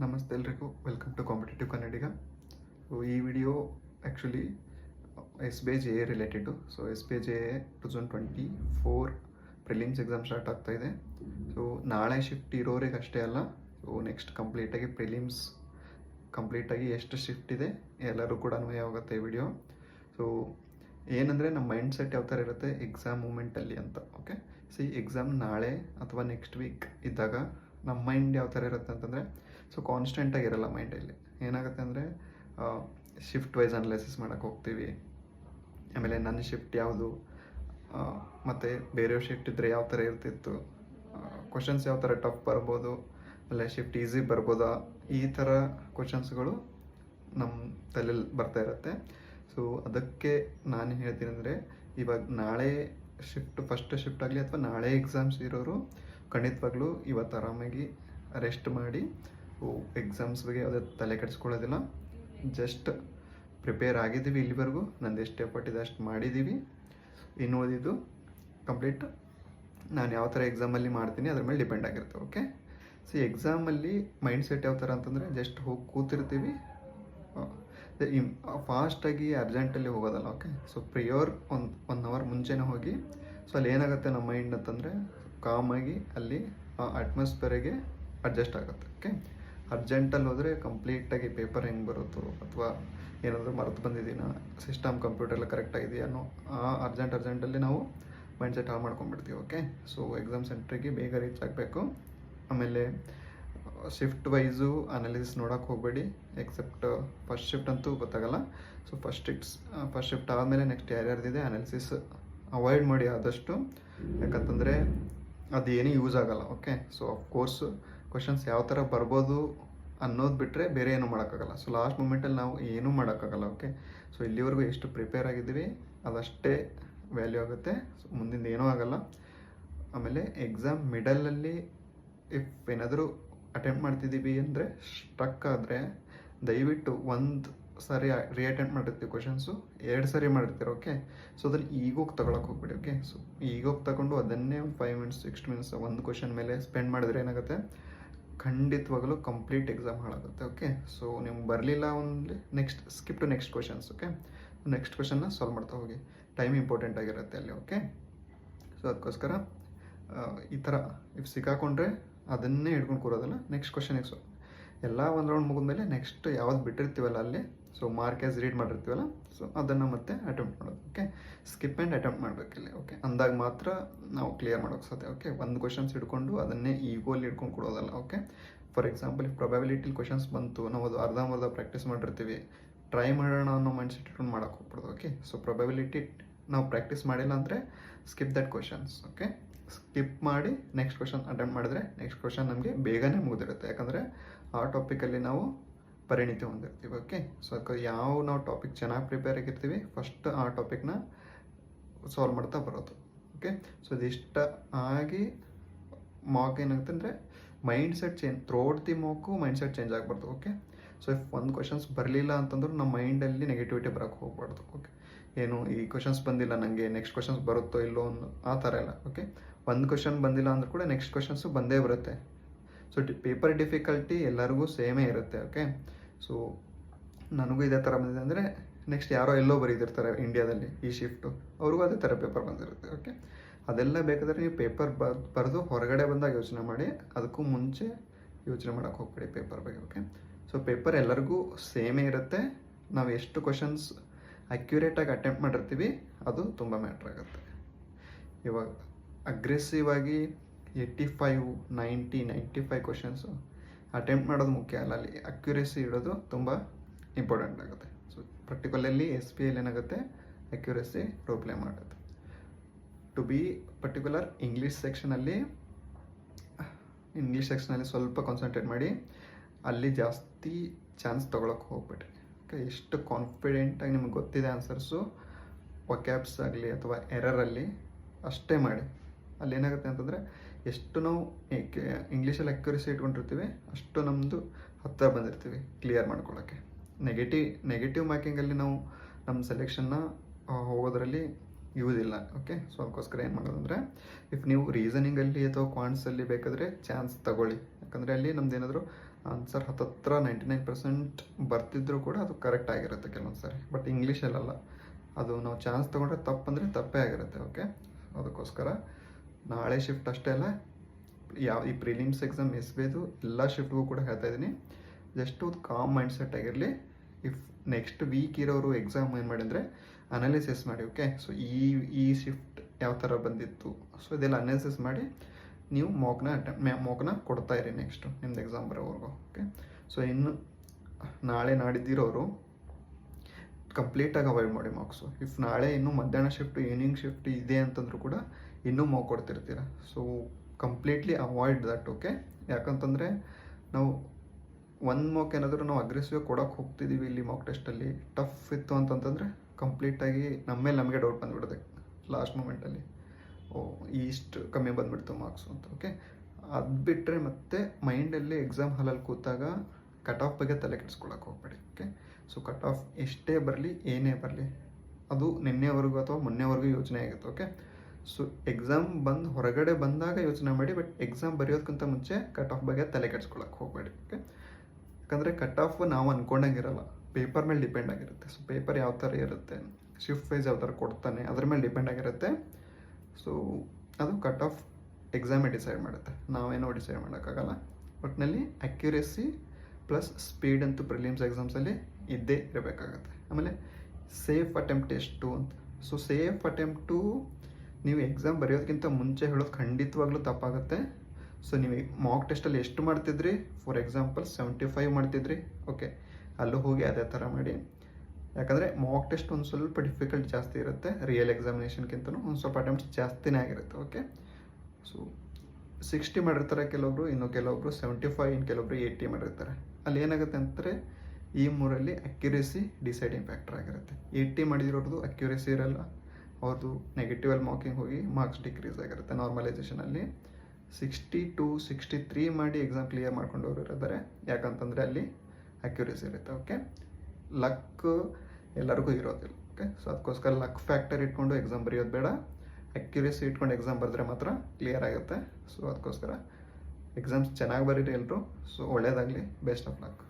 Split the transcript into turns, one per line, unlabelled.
ನಮಸ್ತೆ ಎಲ್ರಿಗೂ. Welcome to competitive Kannadiga so ಈ video actually S B J A related so S B J A two thousand twenty four prelims exam start ಆಗ್ತಾ ಇದೆ. So ನಾಳೆ shift ಇರೋರಿಗೆ ಅಷ್ಟೇ ಅಲ್ಲ. ಸೊ ನೆಕ್ಸ್ಟ್ ಕಂಪ್ಲೀಟಾಗಿ ಪ್ರಿಲಿಮ್ಸ್ ಕಂಪ್ಲೀಟಾಗಿ ಎಷ್ಟು ಶಿಫ್ಟ್ ಇದೆ ಎಲ್ಲರೂ ಕೂಡ ಅನ್ವಯ ಆಗುತ್ತೆ ಈ ವಿಡಿಯೋ ಸೊ ಏನಂದರೆ ನಮ್ಮ ಮೈಂಡ್ ಸೆಟ್ ಯಾವ ಥರ ಇರುತ್ತೆ? ಎಕ್ಸಾಮ್ ಮೂಮೆಂಟಲ್ಲಿ ಅಂತ ಓಕೆ ಸಿ ಎಕ್ಸಾಮ್ ನಾಳೆ ಅಥವಾ ನೆಕ್ಸ್ಟ್ ವೀಕ್ ಇದ್ದಾಗ ನಮ್ಮ ಮೈಂಡ್ ಯಾವ ಥರ ಇರುತ್ತೆ ಅಂತಂದರೆ ಸೊ ಕಾನ್ಸ್ಟೆಂಟಾಗಿ ಇರಲ್ಲ ಮೈಂಡಲ್ಲಿ ಏನಾಗುತ್ತೆ ಅಂದರೆ ಶಿಫ್ಟ್ ವೈಸ್ ಅನಲೈಸಿಸ್ ಮಾಡೋಕ್ಕೆ ಹೋಗ್ತೀವಿ. ಆಮೇಲೆ ನನ್ನ ಶಿಫ್ಟ್ ಯಾವುದು? ಮತ್ತು ಬೇರೆಯವ್ರ ಶಿಫ್ಟ್ ಇದ್ದರೆ ಯಾವ ಥರ ಇರ್ತಿತ್ತು? ಕ್ವಶನ್ಸ್ ಯಾವ ಥರ ಟಫ್ ಬರ್ಬೋದು? ಆಮೇಲೆ ಶಿಫ್ಟ್ ಈಸಿ ಬರ್ಬೋದಾ? ಈ ಥರ ಕ್ವಶನ್ಸ್ಗಳು ನಮ್ಮ ತಲೆಯಲ್ಲಿ ಬರ್ತಾ ಇರುತ್ತೆ. ಸೊ ಅದಕ್ಕೆ ನಾನು ಹೇಳ್ತೀನಿ ಅಂದರೆ, ಇವಾಗ ನಾಳೆ ಶಿಫ್ಟ್ ಫಸ್ಟ್ ಶಿಫ್ಟ್ ಆಗಲಿ ಅಥವಾ ನಾಳೆ ಎಕ್ಸಾಮ್ಸ್ ಇರೋರು ಖಂಡಿತವಾಗ್ಲೂ ಇವತ್ತು ಆರಾಮಾಗಿ ರೆಸ್ಟ್ ಮಾಡಿ ಎಕ್ಸಾಮ್ಸ್ ಬಗ್ಗೆ ಯಾವುದೇ ತಲೆ ಕೆಡಿಸ್ಕೊಳ್ಳೋದಿಲ್ಲ. ಜಸ್ಟ್ ಪ್ರಿಪೇರ್ ಆಗಿದ್ದೀವಿ ಇಲ್ಲಿವರೆಗೂ. ನಂದು ಎಷ್ಟು ಎಫರ್ಟ್ ಇದೆ, ಅಷ್ಟು ಮಾಡಿದ್ದೀವಿ. ಇನ್ನು ಓದಿದ್ದು ಕಂಪ್ಲೀಟ್ ನಾನು ಯಾವ ಥರ ಎಕ್ಸಾಮಲ್ಲಿ ಮಾಡ್ತೀನಿ, ಅದ್ರ ಮೇಲೆ ಡಿಪೆಂಡ್ ಆಗಿರುತ್ತೆ ಓಕೆ ಸೊ ಎಕ್ಸಾಮಲ್ಲಿ ಮೈಂಡ್ ಸೆಟ್ ಯಾವ ಥರ ಅಂತಂದರೆ ಜಸ್ಟ್ ಹೋಗಿ ಕೂತಿರ್ತೀವಿ. ಫಾಸ್ಟಾಗಿ ಅರ್ಜೆಂಟಲ್ಲಿ ಹೋಗೋದಲ್ಲ ಓಕೆ ಸೊ ಪ್ರಿಯೋರ್ ಒಂದು ಒನ್ ಅವರ್ ಮುಂಚೆನೇ ಹೋಗಿ ಸೊ ಅಲ್ಲಿ ಏನಾಗುತ್ತೆ ನಮ್ಮ ಮೈಂಡ್ ಅಂತಂದರೆ ಕಾಮಾಗಿ ಅಲ್ಲಿ ಅಟ್ಮಾಸ್ಫಿಯರಿಗೆ ಅಡ್ಜಸ್ಟ್ ಆಗುತ್ತೆ ಓಕೆ ಅರ್ಜೆಂಟಲ್ಲಿ ಹೋದರೆ ಕಂಪ್ಲೀಟಾಗಿ ಪೇಪರ್ ಹೆಂಗೆ ಬರುತ್ತೋ ಅಥವಾ ಏನಾದರೂ ಮರೆತು ಬಂದಿದ್ದೀನ, ಸಿಸ್ಟಮ್ ಕಂಪ್ಯೂಟರ್ ಎಲ್ಲ ಕರೆಕ್ಟಾಗಿದೆಯಾ ಅನ್ನೋ ಆ ಅರ್ಜೆಂಟ್ ಅರ್ಜೆಂಟಲ್ಲಿ ನಾವು ಮೈಂಡ್ ಸೆಟ್ ಹಾಳು ಮಾಡ್ಕೊಂಡ್ಬಿಡ್ತೀವಿ ಓಕೆ ಸೊ ಎಕ್ಸಾಮ್ ಸೆಂಟ್ರಿಗೆ ಬೇಗ ರೀಚ್ ಆಗಬೇಕು. ಆಮೇಲೆ ಶಿಫ್ಟ್ ವೈಸು ಅನಾಲಿಸಿಸ್ ನೋಡೋಕೆ ಹೋಗಬೇಡಿ ಎಕ್ಸೆಪ್ಟ್ ಫಸ್ಟ್ ಶಿಫ್ಟ್ ಅಂತೂ ಗೊತ್ತಾಗಲ್ಲ. So first it's first shift ಆದಮೇಲೆ ನೆಕ್ಸ್ಟ್ ಯಾರ್ಯಾರ್ದಿದೆ ಅನಾಲಿಸಿಸ್ ಅವಾಯ್ಡ್ ಮಾಡಿ ಆದಷ್ಟು. ಯಾಕಂತಂದರೆ ಅದು ಏನೂ ಯೂಸ್ ಆಗಲ್ಲ ಓಕೆ ಸೊ ಕೋರ್ಸ್ ಕ್ವಶನ್ಸ್ ಯಾವ ಥರ ಬರ್ಬೋದು ಅನ್ನೋದು ಬಿಟ್ಟರೆ ಬೇರೆ ಏನೂ ಮಾಡೋಕ್ಕಾಗಲ್ಲ. ಸೊ ಲಾಸ್ಟ್ ಮೂಮೆಂಟಲ್ಲಿ ನಾವು ಏನೂ ಮಾಡೋಕ್ಕಾಗಲ್ಲ ಓಕೆ ಸೊ ಇಲ್ಲಿವರೆಗೂ ಎಷ್ಟು ಪ್ರಿಪೇರ್ ಆಗಿದ್ದೀವಿ, ಅದಷ್ಟೇ ವ್ಯಾಲ್ಯೂ ಆಗುತ್ತೆ. ಸೊ ಮುಂದಿಂದ ಏನೂ ಆಗಲ್ಲ. ಆಮೇಲೆ ಎಕ್ಸಾಮ್ ಮಿಡಲಲ್ಲಿ ಇಫ್ ಏನಾದರೂ ಅಟೆಂಪ್ಟ್ ಮಾಡ್ತಿದ್ದೀವಿ ಅಂದರೆ ಸ್ಟ್ರಕ್ ಆದರೆ ದಯವಿಟ್ಟು ಒಂದು ಸಾರಿ ರೀ ಅಟೆಂಪ್ಟ್ ಮಾಡಿರ್ತೀವಿ ಕ್ವಶನ್ಸು ಎರಡು ಸಾರಿ ಮಾಡಿರ್ತೀರ ಓಕೆ ಸೊ ಅದ್ರಲ್ಲಿ ಈಗೋಗಿ ತಗೊಳಕ್ಕೆ ಹೋಗ್ಬೇಡಿ ಓಕೆ ಸೊ ಈಗೋಗಿ ತಗೊಂಡು ಅದನ್ನೇ ಒಂದು ಫೈವ್ ಮಿನಿಟ್ಸ್ ಸಿಕ್ಸ್ ಮಿನಿಟ್ಸ್ ಒಂದು ಕ್ವಶನ್ ಮೇಲೆ ಸ್ಪೆಂಡ್ ಮಾಡಿದ್ರೆ ಏನಾಗುತ್ತೆ? ಖಂಡಿತವಾಗಲೂ ಕಂಪ್ಲೀಟ್ ಎಕ್ಸಾಮ್ ಹಾಳಾಗುತ್ತೆ ಓಕೆ ಸೊ ನಿಮ್ಗೆ ಬರಲಿಲ್ಲ ಒಂದು next skip to next questions okay next ಕ್ವಶನ್ನ solve ಮಾಡ್ತಾ ಹೋಗಿ. ಟೈಮ್ ಇಂಪಾರ್ಟೆಂಟ್ ಆಗಿರುತ್ತೆ ಅಲ್ಲಿ ಓಕೆ ಸೊ ಅದಕ್ಕೋಸ್ಕರ ಈ ಥರ ಇಫ್ ಸಿಕ್ಕಾಕೊಂಡ್ರೆ ಅದನ್ನೇ ಹಿಡ್ಕೊಂಡು ಕೂರೋದಲ್ಲ ನೆಕ್ಸ್ಟ್ ಕ್ವಶನಿಗೆ ಸೊ ಎಲ್ಲ ಒಂದು ರೌಂಡ್ ಮುಗಿದ್ಮೇಲೆ ನೆಕ್ಸ್ಟ್ ಯಾವ್ದು ಬಿಟ್ಟಿರ್ತೀವಲ್ಲ ಅಲ್ಲಿ ಸೊ ಮಾರ್ಕ್ ಆಸ್ ರೀಡ್ ಮಾಡಿರ್ತೀವಲ್ಲ? ಸೊ ಅದನ್ನು ಮತ್ತೆ ಅಟೆಂಪ್ಟ್ ಮಾಡೋದು ಓಕೆ ಸ್ಕಿಪ್ ಆ್ಯಂಡ್ ಅಟೆಂಪ್ಟ್ ಮಾಡಬೇಕಿಲ್ಲಿ ಓಕೆ ಅಂದಾಗ ಮಾತ್ರ ನಾವು ಕ್ಲಿಯರ್ ಮಾಡೋಕೆ ಸಾಧ್ಯ ಓಕೆ ಒಂದು ಕ್ವಶನ್ಸ್ ಹಿಡ್ಕೊಂಡು ಅದನ್ನೇ ಈಗೋಲ್ಲಿ ಹಿಡ್ಕೊಂಡು ಕೊಡೋದಲ್ಲ okay for example if probability questions ಬಂತು, ನಾವು ಅದು ಅರ್ಧಂಬರ್ಧ ಪ್ರಾಕ್ಟೀಸ್ ಮಾಡಿರ್ತೀವಿ ಟ್ರೈ ಮಾಡೋಣ ಅನ್ನೋ ಮೈಂಡ್ ಸೆಟ್ ಇಟ್ಕೊಂಡು ಮಾಡೋಕೆ ಹೋಗ್ಬಿಡೋದು ಓಕೆ ಸೊ ಪ್ರೊಬಬಿಲಿಟಿ ನಾವು ಪ್ರಾಕ್ಟೀಸ್ ಮಾಡಿಲ್ಲ ಅಂದರೆ skip that questions okay skip ಮಾಡಿ ನೆಕ್ಸ್ಟ್ ಕ್ವಶನ್ ಅಟೆಂಪ್ಟ್ ಮಾಡಿದ್ರೆ ನೆಕ್ಸ್ಟ್ ಕ್ವಶನ್ ನಮಗೆ ಬೇಗನೆ ಮುಗಿದಿರುತ್ತೆ. ಯಾಕಂದರೆ ಆ ಟಾಪಿಕಲ್ಲಿ ನಾವು ಪರಿಣಿತಿ ಹೊಂದಿರ್ತೀವಿ ಓಕೆ ಸೊ ಅದಕ್ಕೆ ಯಾವ ನಾವು ಟಾಪಿಕ್ ಚೆನ್ನಾಗಿ ಪ್ರಿಪೇರ್ ಆಗಿರ್ತೀವಿ ಫಸ್ಟ್ ಆ ಟಾಪಿಕ್ನ ಸಾಲ್ವ್ ಮಾಡ್ತಾ ಬರೋದು ಓಕೆ ಸೊ ಇದಿಷ್ಟ ಆಗಿ ಮಾಕ್ ಏನಾಗುತ್ತೆ ಅಂದರೆ mindset change throughout the mock mindset change ಆಗಬಾರ್ದು ಓಕೆ ಸೊ ಇಫ್ ಒಂದು ಕ್ವಶನ್ಸ್ ಬರಲಿಲ್ಲ ಅಂತಂದ್ರೆ ನಮ್ಮ ಮೈಂಡಲ್ಲಿ ನೆಗೆಟಿವಿಟಿ ಬರೋಕ್ಕೆ ಹೋಗ್ಬಾರ್ದು ಓಕೆ ಏನು, ಈ ಕ್ವಶನ್ಸ್ ಬಂದಿಲ್ಲ ನನಗೆ ನೆಕ್ಸ್ಟ್ ಕ್ವಶನ್ಸ್ ಬರುತ್ತೋ ಇಲ್ಲೋ ಅನ್ನೋ ಆ ಥರ ಎಲ್ಲ ಓಕೆ ಒಂದು ಕ್ವಶನ್ ಬಂದಿಲ್ಲ ಅಂದ್ರೂ ಕೂಡ ನೆಕ್ಸ್ಟ್ ಕ್ವಶನ್ಸು ಬಂದೇ ಬರುತ್ತೆ. ಸೊ ಪೇಪರ್ ಡಿಫಿಕಲ್ಟಿ ಎಲ್ಲರಿಗೂ ಸೇಮೇ ಇರುತ್ತೆ ಓಕೆ ಸೊ ನನಗೂ ಇದೇ ಥರ ಬಂದಿದೆ ಅಂದರೆ ನೆಕ್ಸ್ಟ್ ಯಾರೋ ಎಲ್ಲೋ ಬರೀತಿರ್ತಾರೆ ಇಂಡಿಯಾದಲ್ಲಿ ಈ ಶಿಫ್ಟು ಅವ್ರಿಗೂ ಅದೇ ಥರ ಪೇಪರ್ ಬಂದಿರುತ್ತೆ ಓಕೆ ಅದೆಲ್ಲ ಬೇಕಾದರೆ ನೀವು ಪೇಪರ್ ಬರೆದು ಹೊರಗಡೆ ಬಂದಾಗ ಯೋಚನೆ ಮಾಡಿ, ಅದಕ್ಕೂ ಮುಂಚೆ ಯೋಚನೆ ಮಾಡೋಕೆ ಹೋಗ್ಬೇಡಿ ಪೇಪರ್ ಬಗ್ಗೆ ಓಕೆ ಸೊ ಪೇಪರ್ ಎಲ್ಲರಿಗೂ ಸೇಮೇ ಇರುತ್ತೆ. ನಾವು ಎಷ್ಟು ಕ್ವಶನ್ಸ್ ಅಕ್ಯುರೇಟಾಗಿ ಅಟೆಂಪ್ಟ್ ಮಾಡಿರ್ತೀವಿ, ಅದು ತುಂಬ ಮ್ಯಾಟ್ರ್ ಆಗುತ್ತೆ. ಇವಾಗ ಅಗ್ರೆಸಿವ್ ಆಗಿ eighty five ninety ninety five questions attempt ಮಾಡೋದು ಮುಖ್ಯ ಅಲ್ಲ, ಅಲ್ಲಿ ಅಕ್ಯುರೇಸಿ ಇಡೋದು ತುಂಬ ಇಂಪಾರ್ಟೆಂಟ್ ಆಗುತ್ತೆ. So particularly S P L ಏನಾಗುತ್ತೆ? ಅಕ್ಯುರೇಸಿ ರೋಲ್ ಪ್ಲೇ ಮಾಡುತ್ತೆ. ಟು ಬಿ ಪರ್ಟಿಕ್ಯುಲರ್ ಇಂಗ್ಲೀಷ್ ಸೆಕ್ಷನಲ್ಲಿ ಇಂಗ್ಲೀಷ್ ಸೆಕ್ಷನಲ್ಲಿ ಸ್ವಲ್ಪ ಕಾನ್ಸಂಟ್ರೇಟ್ ಮಾಡಿ, ಅಲ್ಲಿ ಜಾಸ್ತಿ ಚಾನ್ಸ್ ತೊಗೊಳಕ್ಕೆ ಹೋಗ್ಬಿಟ್ರಿ ಓಕೆ ಎಷ್ಟು ಕಾನ್ಫಿಡೆಂಟಾಗಿ ನಿಮ್ಗೆ ಗೊತ್ತಿದೆ ಆನ್ಸರ್ಸು ಒಕ್ಯಾಬ್ಸ್ ಆಗಲಿ ಅಥವಾ ಎರರಲ್ಲಿ ಅಷ್ಟೇ ಮಾಡಿ. ಅಲ್ಲಿ ಏನಾಗುತ್ತೆ ಅಂತಂದರೆ ಎಷ್ಟು ನಾವು ಇಂಗ್ಲೀಷಲ್ಲಿ ಅಕ್ಯುರಸಿ ಇಟ್ಕೊಂಡಿರ್ತೀವಿ, ಅಷ್ಟು ನಮ್ಮದು ಹತ್ತಿರ ಬಂದಿರ್ತೀವಿ ಕ್ಲಿಯರ್ ಮಾಡ್ಕೊಳ್ಳೋಕ್ಕೆ ನೆಗೆಟಿವ್ ನೆಗೆಟಿವ್ ಮಾರ್ಕಿಂಗಲ್ಲಿ ನಾವು ನಮ್ಮ ಸೆಲೆಕ್ಷನ್ನ ಹೋಗೋದ್ರಲ್ಲಿ ಯೂಸ್ ಇಲ್ಲ ಓಕೆ ಸೊ ಅದಕ್ಕೋಸ್ಕರ ಏನು ಮಾಡೋದಂದರೆ ಇಫ್ ನೀವು ರೀಸನಿಂಗಲ್ಲಿ ಅಥವಾ ಕ್ವಾಂಟ್ಸಲ್ಲಿ ಬೇಕಾದರೆ ಚಾನ್ಸ್ ತಗೊಳ್ಳಿ. ಯಾಕಂದರೆ ಅಲ್ಲಿ ನಮ್ದು ಏನಾದರೂ ಆನ್ಸರ್ ಹತ್ತತ್ರ ನೈಂಟಿ ನೈನ್ ಪರ್ಸೆಂಟ್ ಬರ್ತಿದ್ರೂ ಕೂಡ ಅದು ಕರೆಕ್ಟ್ ಆಗಿರುತ್ತೆ ಕೆಲವೊಂದು ಸಾರಿ. ಬಟ್ ಇಂಗ್ಲೀಷಲ್ಲಲ್ಲ ಅದು ನಾವು ಚಾನ್ಸ್ ತೊಗೊಂಡ್ರೆ ತಪ್ಪಂದರೆ ತಪ್ಪೇ ಆಗಿರುತ್ತೆ ಓಕೆ ಅದಕ್ಕೋಸ್ಕರ ನಾಳೆ ಶಿಫ್ಟ್ ಅಷ್ಟೇ ಅಲ್ಲ, ಯಾವ, ಈ ಪ್ರಿಲಿಮ್ಸ್ ಎಕ್ಸಾಮ್ ಎಸ್ ಬೇದು ಎಲ್ಲ ಶಿಫ್ಟ್ಗೂ ಕೂಡ ಹೇಳ್ತಾ ಇದ್ದೀನಿ. ಜಸ್ಟ್ ಒಂದು ಕಾಮ್ ಮೈಂಡ್ ಸೆಟ್ ಆಗಿರಲಿ. ಇಫ್ ನೆಕ್ಸ್ಟ್ ವೀಕ್ ಇರೋರು ಎಕ್ಸಾಮ್ ಏನು ಮಾಡಿ ಅಂದರೆ ಅನಾಲಿಸಿಸ್ ಮಾಡಿ ಓಕೆ ಸೊ ಈ ಈ ಶಿಫ್ಟ್ ಯಾವ ಥರ ಬಂದಿತ್ತು? ಸೊ ಇದೆಲ್ಲ ಅನಾಲಿಸಿಸ್ ಮಾಡಿ, ನೀವು ಮೋಕ್ನ ಅಟೆಂಪ್ ಮೋಕ್ನ ಕೊಡ್ತಾ ಇರಿ ನೆಕ್ಸ್ಟು ನಿಮ್ದು ಎಕ್ಸಾಮ್ ಬರೋವರೆಗೂ ಓಕೆ ಸೊ ಇನ್ನು ನಾಳೆ ನಾಡಿದ್ದಿರೋರು ಕಂಪ್ಲೀಟಾಗಿ ಅವಾಯ್ಡ್ ಮಾಡಿ ಮಾರ್ಕ್ಸು ಇಫ್ ನಾಳೆ ಇನ್ನೂ ಮಧ್ಯಾಹ್ನ ಶಿಫ್ಟ್ ಈವ್ನಿಂಗ್ ಶಿಫ್ಟ್ ಇದೆ ಅಂತಂದ್ರೂ ಕೂಡ ಇನ್ನೂ mark ಕೊಡ್ತಿರ್ತೀರ? So completely avoid that okay ಯಾಕಂತಂದರೆ ನಾವು ಒಂದು ಮೋಕ್ ಏನಾದರೂ ನಾವು ಅಗ್ರೆಸಿವ್ ಕೊಡೋಕೆ ಹೋಗ್ತಿದ್ದೀವಿ ಇಲ್ಲಿ ಮಾಕ್ ಟೆಸ್ಟಲ್ಲಿ ಟಫ್ ಇತ್ತು ಅಂತಂತಂದರೆ ಕಂಪ್ಲೀಟಾಗಿ ನಮ್ಮ ಮೇಲೆ ನಮಗೆ ಡೌಟ್ ಬಂದುಬಿಡುತ್ತೆ ಲಾಸ್ಟ್ ಮೂಮೆಂಟಲ್ಲಿ ಓ ಇಷ್ಟು ಕಮ್ಮಿ ಬಂದುಬಿಡ್ತು ಮಾರ್ಕ್ಸು ಅಂತ ಓಕೆ ಅದು ಬಿಟ್ಟರೆ ಮತ್ತೆ ಮೈಂಡಲ್ಲಿ ಎಕ್ಸಾಮ್ ಹಾಲಲ್ಲಿ ಕೂತಾಗ ಕಟ್ ಆಫ್ ಬಗ್ಗೆ ತಲೆ ಕೆಡಿಸ್ಕೊಳಕ್ಕೆ ಹೋಗ್ಬೇಡಿ ಓಕೆ ಸೊ ಕಟ್ ಆಫ್ ಎಷ್ಟೇ ಬರಲಿ, ಏನೇ ಬರಲಿ, ಅದು ನಿನ್ನೆವರೆಗೂ ಅಥವಾ ಮೊನ್ನೆವರೆಗೂ ಯೋಚನೆ ಆಗುತ್ತೆ ಓಕೆ ಸೊ ಎಕ್ಸಾಮ್ ಬಂದು ಹೊರಗಡೆ ಬಂದಾಗ ಯೋಚನೆ ಮಾಡಿ ಬಟ್ ಎಕ್ಸಾಮ್ ಬರೆಯೋದಕ್ಕಿಂತ ಮುಂಚೆ ಕಟ್ ಆಫ್ ಬಗ್ಗೆ ತಲೆ ಕೆಡಿಸ್ಕೊಳಕ್ಕೆ ಹೋಗಬೇಡಿ ಓಕೆ ಯಾಕಂದರೆ ಕಟ್ ಆಫ್ ನಾವು ಅಂದ್ಕೊಂಡಂಗಿರಲ್ಲ ಪೇಪರ್ ಮೇಲೆ ಡಿಪೆಂಡ್ ಆಗಿರುತ್ತೆ. ಸೊ ಪೇಪರ್ ಯಾವ ಥರ ಇರುತ್ತೆ ಶಿಫ್ಟ್ ವೈಸ್ ಯಾವ ಥರ ಕೊಡ್ತಾನೆ, ಅದ್ರ ಮೇಲೆ ಡಿಪೆಂಡ್ ಆಗಿರುತ್ತೆ. ಸೊ ಅದು ಕಟ್ ಆಫ್ ಎಕ್ಸಾಮೇ ಡಿಸೈಡ್ ಮಾಡುತ್ತೆ. ನಾವೇನೋ ಡಿಸೈಡ್ ಮಾಡೋಕ್ಕಾಗಲ್ಲ. ಒಟ್ಟಿನಲ್ಲಿ ಅಕ್ಯುರೇಸಿ ಪ್ಲಸ್ ಸ್ಪೀಡ್ ಅಂತೂ ಪ್ರಿಲಿಮ್ಸ್ ಎಕ್ಸಾಮ್ಸಲ್ಲಿ ಇದ್ದೇ ಇರಬೇಕಾಗತ್ತೆ. ಆಮೇಲೆ ಸೇಫ್ ಅಟೆಂಪ್ಟ್ ಎಷ್ಟು ಅಂತ. ಸೊ ಸೇಫ್ ಅಟೆಂಪ್ಟು ನೀವು ಎಕ್ಸಾಮ್ ಬರೆಯೋದಕ್ಕಿಂತ ಮುಂಚೆ ಹೇಳೋದು ಖಂಡಿತವಾಗ್ಲೂ ತಪ್ಪಾಗುತ್ತೆ. ಸೊ ನೀವು ಮಾಕ್ ಟೆಸ್ಟಲ್ಲಿ ಎಷ್ಟು ಮಾಡ್ತಿದ್ರಿ? ಫಾರ್ ಎಕ್ಸಾಂಪಲ್ ಸೆವೆಂಟಿ ಫೈವ್ ಮಾಡ್ತಿದ್ರಿ. ಓಕೆ ಅಲ್ಲೂ ಹೋಗಿ ಅದೇ ಥರ ಮಾಡಿ. ಯಾಕಂದರೆ ಮಾಕ್ ಟೆಸ್ಟ್ ಒಂದು ಸ್ವಲ್ಪ ಡಿಫಿಕಲ್ಟ್ ಜಾಸ್ತಿ ಇರುತ್ತೆ. ರಿಯಲ್ ಎಕ್ಸಾಮಿನೇಷನ್ಗಿಂತನೂ ಒಂದು ಸ್ವಲ್ಪ ಅಟೆಂಪ್ಟ್ಸ್ ಜಾಸ್ತಿನೇ ಆಗಿರುತ್ತೆ. ಓಕೆ ಸೊ ಸಿಕ್ಸ್ಟಿ ಮಾಡಿರ್ತಾರೆ ಕೆಲವೊಬ್ರು ಇನ್ನು ಕೆಲವೊಬ್ರು ಸೆವೆಂಟಿ ಫೈವ್ ಇನ್ನು ಕೆಲವೊಬ್ರು ಏಯ್ಟಿ ಮಾಡಿರ್ತಾರೆ. ಅಲ್ಲಿ ಏನಾಗುತ್ತೆ ಅಂತಂದರೆ ಈ ಮೂರಲ್ಲಿ ಅಕ್ಯುರೇಸಿ ಡಿಸೈಡಿಂಗ್ ಫ್ಯಾಕ್ಟರ್ ಆಗಿರುತ್ತೆ. ಏಯ್ಟಿ ಮಾಡಿರೋದು ಅಕ್ಯುರೇಸಿ ಇರಲ್ಲ. ಅವ್ರದ್ದು ನೆಗೆಟಿವಲ್ಲಿ ಮಾರ್ಕಿಂಗ್ ಹೋಗಿ ಮಾರ್ಕ್ಸ್ ಡಿಕ್ರೀಸ್ ಆಗಿರುತ್ತೆ ನಾರ್ಮಲೈಸೇಷನಲ್ಲಿ ಸಿಕ್ಸ್ಟಿ ಟು ಸಿಕ್ಸ್ಟಿ ತ್ರೀ ಮಾಡಿ ಎಕ್ಸಾಮ್ ಕ್ಲಿಯರ್ ಮಾಡ್ಕೊಂಡವ್ರು ಇರೋದಾರೆ ಯಾಕಂತಂದರೆ ಅಲ್ಲಿ ಅಕ್ಯುರೇಸಿ ಇರುತ್ತೆ ಓಕೆ ಲಕ್ ಎಲ್ಲರಿಗೂ ಇರೋದಿಲ್ಲ ಓಕೆ ಸೊ ಅದಕ್ಕೋಸ್ಕರ ಲಕ್ ಫ್ಯಾಕ್ಟರ್ ಇಟ್ಕೊಂಡು ಎಕ್ಸಾಮ್ ಬರೆಯೋದು ಬೇಡ. ಅಕ್ಯುರೇಸಿ ಇಟ್ಕೊಂಡು ಎಕ್ಸಾಮ್ ಬರೆದ್ರೆ ಮಾತ್ರ ಕ್ಲಿಯರ್ ಆಗುತ್ತೆ. ಸೊ ಅದಕ್ಕೋಸ್ಕರ ಎಕ್ಸಾಮ್ಸ್ ಚೆನ್ನಾಗಿ ಬರೀರಿ ಎಲ್ಲರೂ ಸೊ ಒಳ್ಳೇದಾಗಲಿ. Best of luck